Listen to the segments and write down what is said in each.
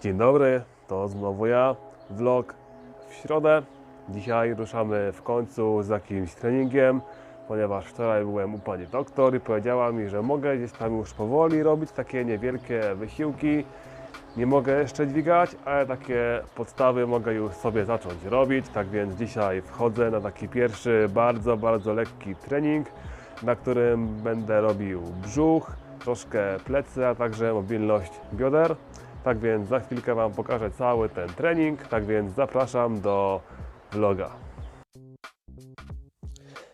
Dzień dobry, to znowu ja, vlog w środę. Dzisiaj ruszamy w końcu z jakimś treningiem, ponieważ wczoraj byłem u pani doktor i powiedziała mi, że mogę gdzieś tam już powoli robić takie niewielkie wysiłki. Nie mogę jeszcze dźwigać, ale takie podstawy mogę już sobie zacząć robić. Tak więc dzisiaj wchodzę na taki pierwszy, bardzo, bardzo lekki trening, na którym będę robił brzuch, troszkę plecy, a także mobilność bioder. Tak więc za chwilkę Wam pokażę cały ten trening. Tak więc zapraszam do vloga.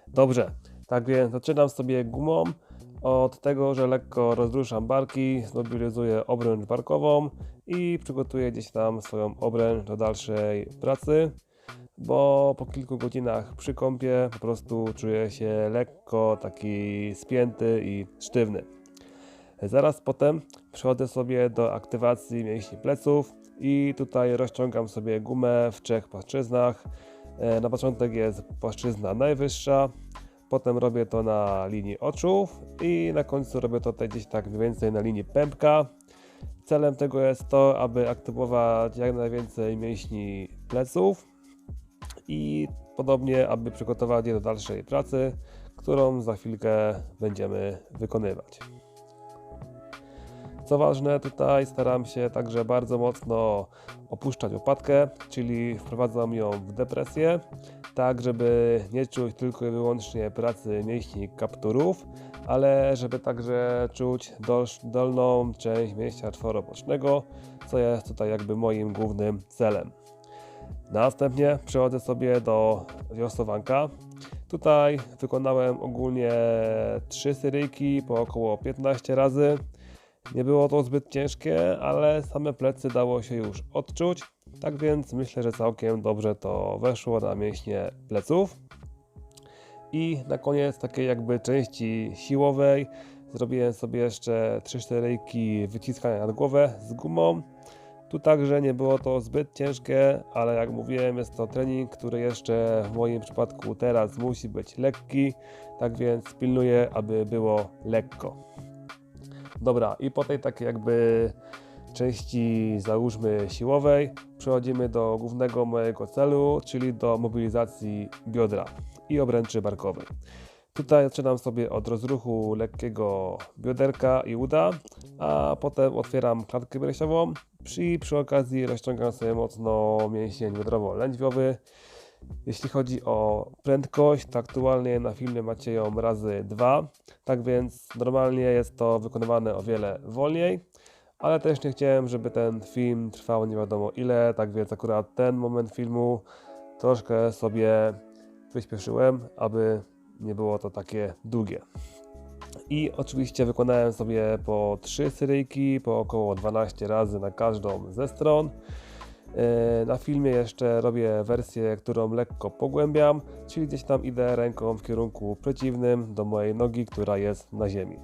Dobrze, tak więc zaczynam sobie gumą od tego, że lekko rozruszam barki, zmobilizuję obręcz barkową i przygotuję gdzieś tam swoją obręcz do dalszej pracy, bo po kilku godzinach przy kąpie po prostu czuję się lekko taki spięty i sztywny. Zaraz potem przechodzę sobie do aktywacji mięśni pleców i tutaj rozciągam sobie gumę w trzech płaszczyznach. E, Na początek jest płaszczyzna najwyższa, potem robię to na linii oczu i na końcu robię to tutaj gdzieś tak mniej więcej na linii pępka. Celem tego jest to, aby aktywować jak najwięcej mięśni pleców i podobnie, aby przygotować je do dalszej pracy, którą za chwilkę będziemy wykonywać. Co ważne, tutaj staram się także bardzo mocno opuszczać łopatkę, czyli wprowadzam ją w depresję, tak żeby nie czuć tylko i wyłącznie pracy mięśni kapturów, ale żeby także czuć dolną część mięśnia czworobocznego, co jest tutaj jakby moim głównym celem. Następnie przechodzę sobie do wiosłowanka. Tutaj wykonałem ogólnie 3 seryjki po około 15 razy. Nie było to zbyt ciężkie, ale same plecy dało się już odczuć. Tak więc myślę, że całkiem dobrze to weszło na mięśnie pleców. I na koniec takiej jakby części siłowej zrobiłem sobie jeszcze 3-4 ryjki wyciskania nad głowę z gumą. Tu także nie było to zbyt ciężkie, ale jak mówiłem, jest to trening, który jeszcze w moim przypadku teraz musi być lekki, tak więc pilnuję, aby było lekko. Dobra, i po tej takiej jakby części załóżmy siłowej przechodzimy do głównego mojego celu, czyli do mobilizacji biodra i obręczy barkowej. Tutaj zaczynam sobie od rozruchu lekkiego bioderka i uda, a potem otwieram klatkę piersiową i przy okazji rozciągam sobie mocno mięsień biodrowo-lędźwiowy. Jeśli chodzi o prędkość, to aktualnie na filmie macie ją razy dwa, tak więc normalnie jest to wykonywane o wiele wolniej, ale też nie chciałem, żeby ten film trwał nie wiadomo ile, tak więc akurat ten moment filmu troszkę sobie wyśpieszyłem, aby nie było to takie długie. I oczywiście wykonałem sobie po 3 seryjki, po około 12 razy na każdą ze stron. E, Na filmie jeszcze robię wersję, którą lekko pogłębiam, czyli gdzieś tam idę ręką w kierunku przeciwnym do mojej nogi, która jest na ziemi.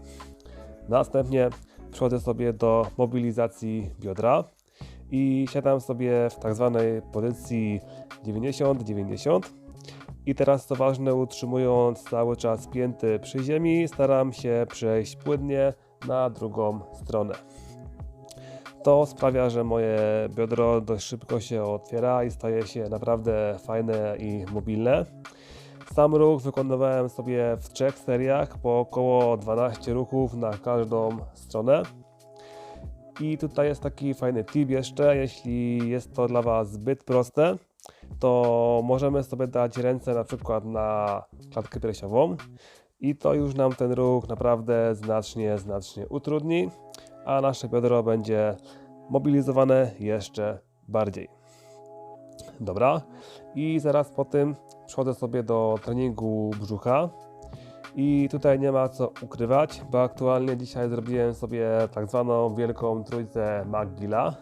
Następnie przechodzę sobie do mobilizacji biodra i siadam sobie w tak zwanej pozycji 90-90. I teraz co ważne, utrzymując cały czas pięty przy ziemi, staram się przejść płynnie na drugą stronę. To sprawia, że moje biodro dość szybko się otwiera i staje się naprawdę fajne i mobilne. Sam ruch wykonywałem sobie w trzech seriach po około 12 ruchów na każdą stronę. I tutaj jest taki fajny tip jeszcze, jeśli jest to dla Was zbyt proste, to możemy sobie dać ręce na przykład na klatkę piersiową i to już nam ten ruch naprawdę znacznie, znacznie utrudni, a nasze biodro będzie mobilizowane jeszcze bardziej. Dobra, i zaraz po tym przechodzę sobie do treningu brzucha. I tutaj nie ma co ukrywać, bo aktualnie dzisiaj zrobiłem sobie tak zwaną wielką trójcę McGilla,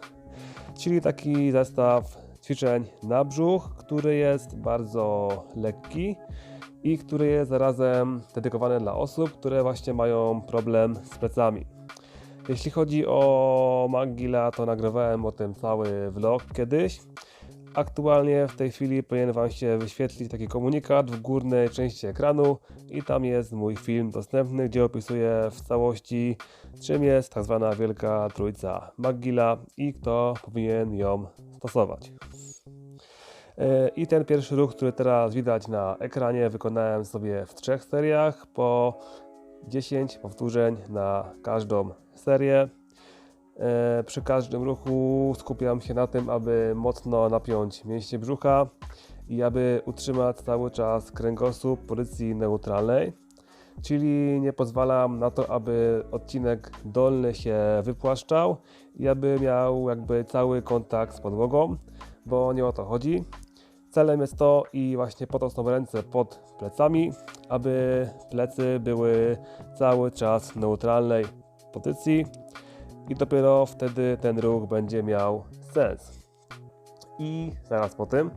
czyli taki zestaw ćwiczeń na brzuch, który jest bardzo lekki i który jest zarazem dedykowany dla osób, które właśnie mają problem z plecami. Jeśli chodzi o McGilla, to nagrywałem o tym cały vlog kiedyś, Aktualnie w tej chwili powinien Wam się wyświetlić taki komunikat w górnej części ekranu i tam jest mój film dostępny, gdzie opisuję w całości czym jest tak zwana Wielka Trójca Magilla i kto powinien ją stosować. E, I ten pierwszy ruch, który teraz widać na ekranie, wykonałem sobie w trzech seriach po 10 powtórzeń na każdą serię. E, Przy każdym ruchu skupiam się na tym, aby mocno napiąć mięśnie brzucha i aby utrzymać cały czas kręgosłup w pozycji neutralnej. Czyli nie pozwalam na to, aby odcinek dolny się wypłaszczał i aby miał jakby cały kontakt z podłogą, bo nie o to chodzi. Celem jest to i właśnie po to są ręce pod plecami, aby plecy były cały czas neutralnej pozycji i dopiero wtedy ten ruch będzie miał sens. I zaraz po tym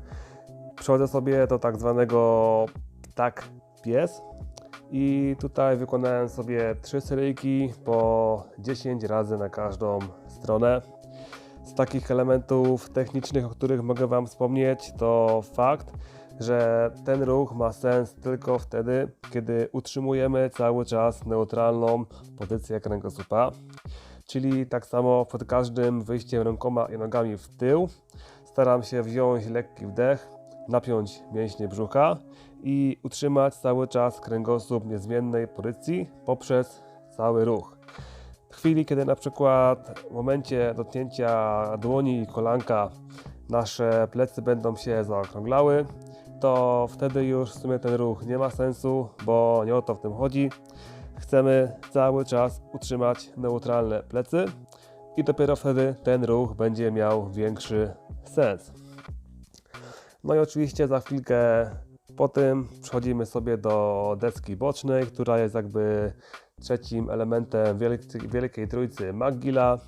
przechodzę sobie do tak zwanego tak pies i tutaj wykonałem sobie trzy seryjki po 10 razy na każdą stronę. Z takich elementów technicznych, o których mogę Wam wspomnieć, to fakt, że ten ruch ma sens tylko wtedy, kiedy utrzymujemy cały czas neutralną pozycję kręgosłupa. Czyli tak samo pod każdym wyjściem rękoma i nogami w tył staram się wziąć lekki wdech, napiąć mięśnie brzucha i utrzymać cały czas kręgosłup niezmiennej pozycji poprzez cały ruch. W chwili, kiedy na przykład w momencie dotknięcia dłoni i kolanka nasze plecy będą się zaokrąglały, to wtedy już w sumie ten ruch nie ma sensu, bo nie o to w tym chodzi. Chcemy cały czas utrzymać neutralne plecy i dopiero wtedy ten ruch będzie miał większy sens. No i oczywiście za chwilkę po tym przechodzimy sobie do deski bocznej, która jest jakby trzecim elementem wielkiej, wielkiej trójcy Magilla.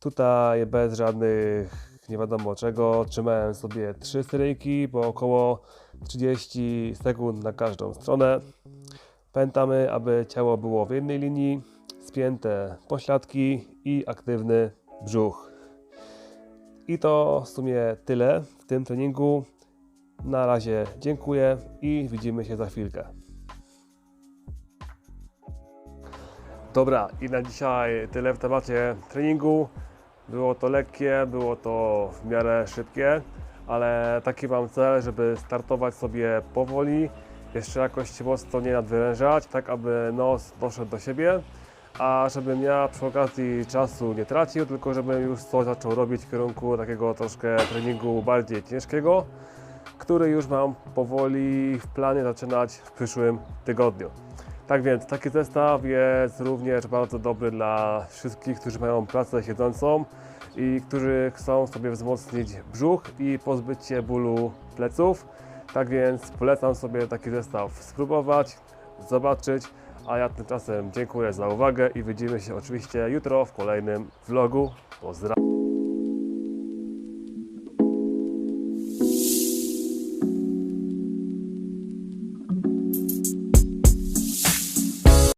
Tutaj bez żadnych nie wiadomo czego trzymałem sobie trzy seryjki po około 30 sekund na każdą stronę. Pamiętamy, aby ciało było w jednej linii, spięte pośladki i aktywny brzuch. I to w sumie tyle w tym treningu. Na razie dziękuję i widzimy się za chwilkę. Dobra, i na dzisiaj tyle w temacie treningu. Było to lekkie, było to w miarę szybkie, ale taki mam cel, żeby startować sobie powoli, jeszcze jakoś mocno nie nadwyrężać, tak aby nos doszedł do siebie, a żebym ja przy okazji czasu nie tracił, tylko żebym już coś zaczął robić w kierunku takiego troszkę treningu bardziej ciężkiego, który już mam powoli w planie zaczynać w przyszłym tygodniu. Tak więc taki zestaw jest również bardzo dobry dla wszystkich, którzy mają pracę siedzącą i którzy chcą sobie wzmocnić brzuch i pozbyć się bólu pleców. Tak więc polecam sobie taki zestaw spróbować, zobaczyć, a ja tymczasem dziękuję za uwagę i widzimy się oczywiście jutro w kolejnym vlogu. Pozdrawiam.